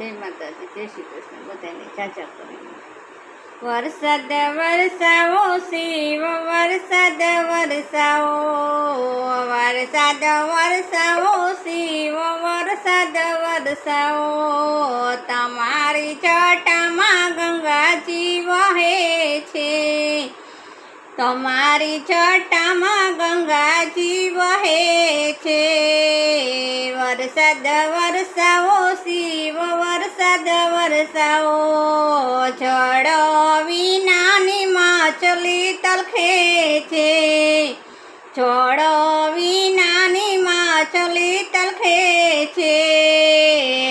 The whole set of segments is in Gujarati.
જય માતાજી, જય શ્રી કૃષ્ણ. બધાને જાજા કરીને વરસાદ, વરસાવો, શિવ, વરસાદ, વરસાવો. વરસાદ, વરસાવો, શિવ, વરસાદ, વરસાવો. તમારી જટામાં ગંગાજી વહે છે. તમારી જટામાં ગંગાજી વહે છે. વરસાદ, વરસાવો, શિવ વરસાદ વરસાવો જળ વિનાની માછલી તલખે છે. છોડો વિનાની માછલી તલખે છે.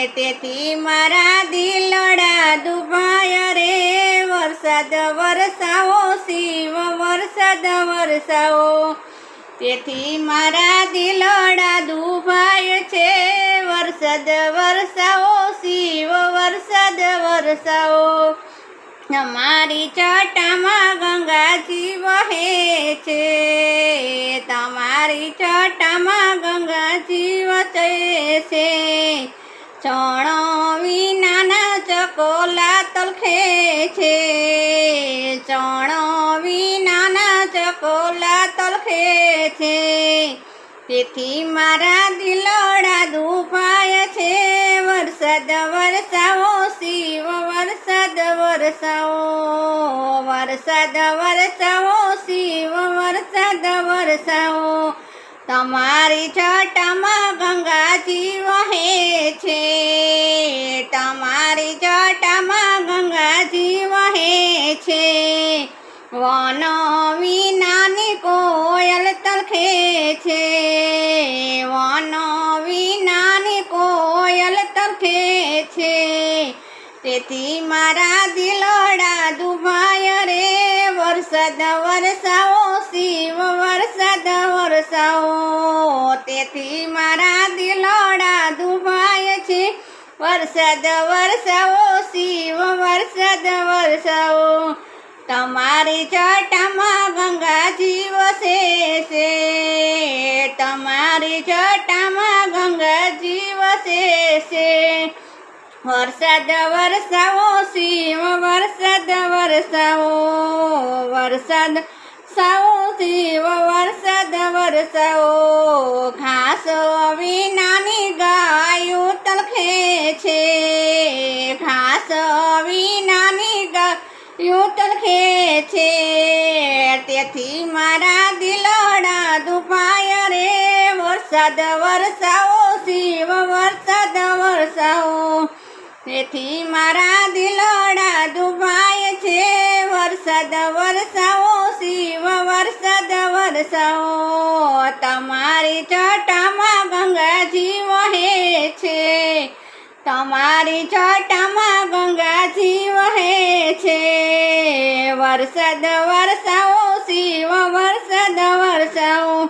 તેથી મારા દિલડા દુભાય રે, વરસાદ વરસાવો, શિવ વરસાદ વરસાવો. તેથી મારા દિલડા દુભાય છે, વરસાદ વરસાવો વરસાવો તમારી ચટામાં ગંગાજી વહે છે. તમારી ચટામાં ગંગાજી વચે છે. ચણો વિનાના ચકોલા તલખે છે. ચણો વિનાના ચકોલા તલખે છે. તેથી મારા દિલોડા દુભાય છે. વરસાદ વરસાવો વરસાદ, વરસાવો, શિવ વરસાદ, વરસાવો. તમારી જટામાં ગંગાજી વહે છે. તમારી જટામાં ગંગાજી વહે છે. વન વિનાની કોયલ તલખે છે. તેથી મારા દિલોડા દુભાય રે. વરસાદ વરસાવો, શિવ વરસાદ વરસાવો. તેથી મારા દિલોડા દુભાય છે. વરસાદ વરસાવો, શિવ વરસાદ વરસાવો. તમારી જટામાં ગંગાજી વસે છે તમારી જટામાં ગંગાજી વસે છે વરસાદ વરસાવો, શિવ વરસાદ વરસાવો, વરસાદ સાવો, શિવ વરસાદ વરસાવો. ઘાસ વિનાની ગાયો તલખે છે. ઘાસ વિનાની ગાયો તલખે છે. તેથી મારા દિલડા દુપાય રે. વરસાદ વરસાવો, શિવ વરસાદ વરસાવો. તેથી મારા દિલડા દુભાય છે. વરસાદ વરસાવો, શિવ વરસાદ વરસાવો. તમારી જટામાં ગંગાજી વહે છે. તમારી જટામાં ગંગાજી વહે છે. વરસાદ વરસાવો, શિવ વરસાદ વરસાવો.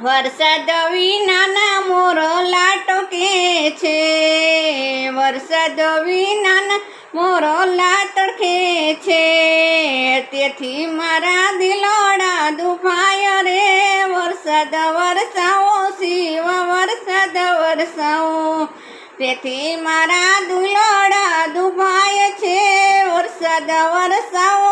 વરસાદ વિનાના મોરો લાટકે છે. વરસાદ વિનાના મોરો લાટકે છે. તેથી મારા દિલોડા દુભાય રે. વરસાદ વરસાવો, શિવ વરસાદ વરસાવો. તેથી મારા દુલોડા દુભાય છે. વરસાદ વરસાવો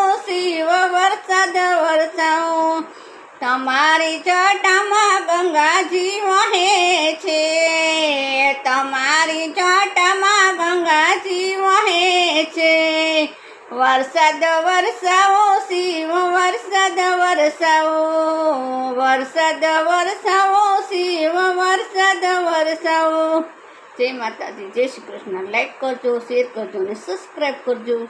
તમારી જટામાં ગંગાજી વહે છે. તમારી જટામાં ગંગાજી વહે છે. વરસાદ વરસાવો, શિવ વરસાદ વરસાવો. વરસાદ વરસાવો, શિવ વરસાદ વરસાવો. જય માતાજી, જય શ્રી કૃષ્ણ. લાઈક કરજો શેર કરજો અને સબસ્ક્રાઈબ કરજો.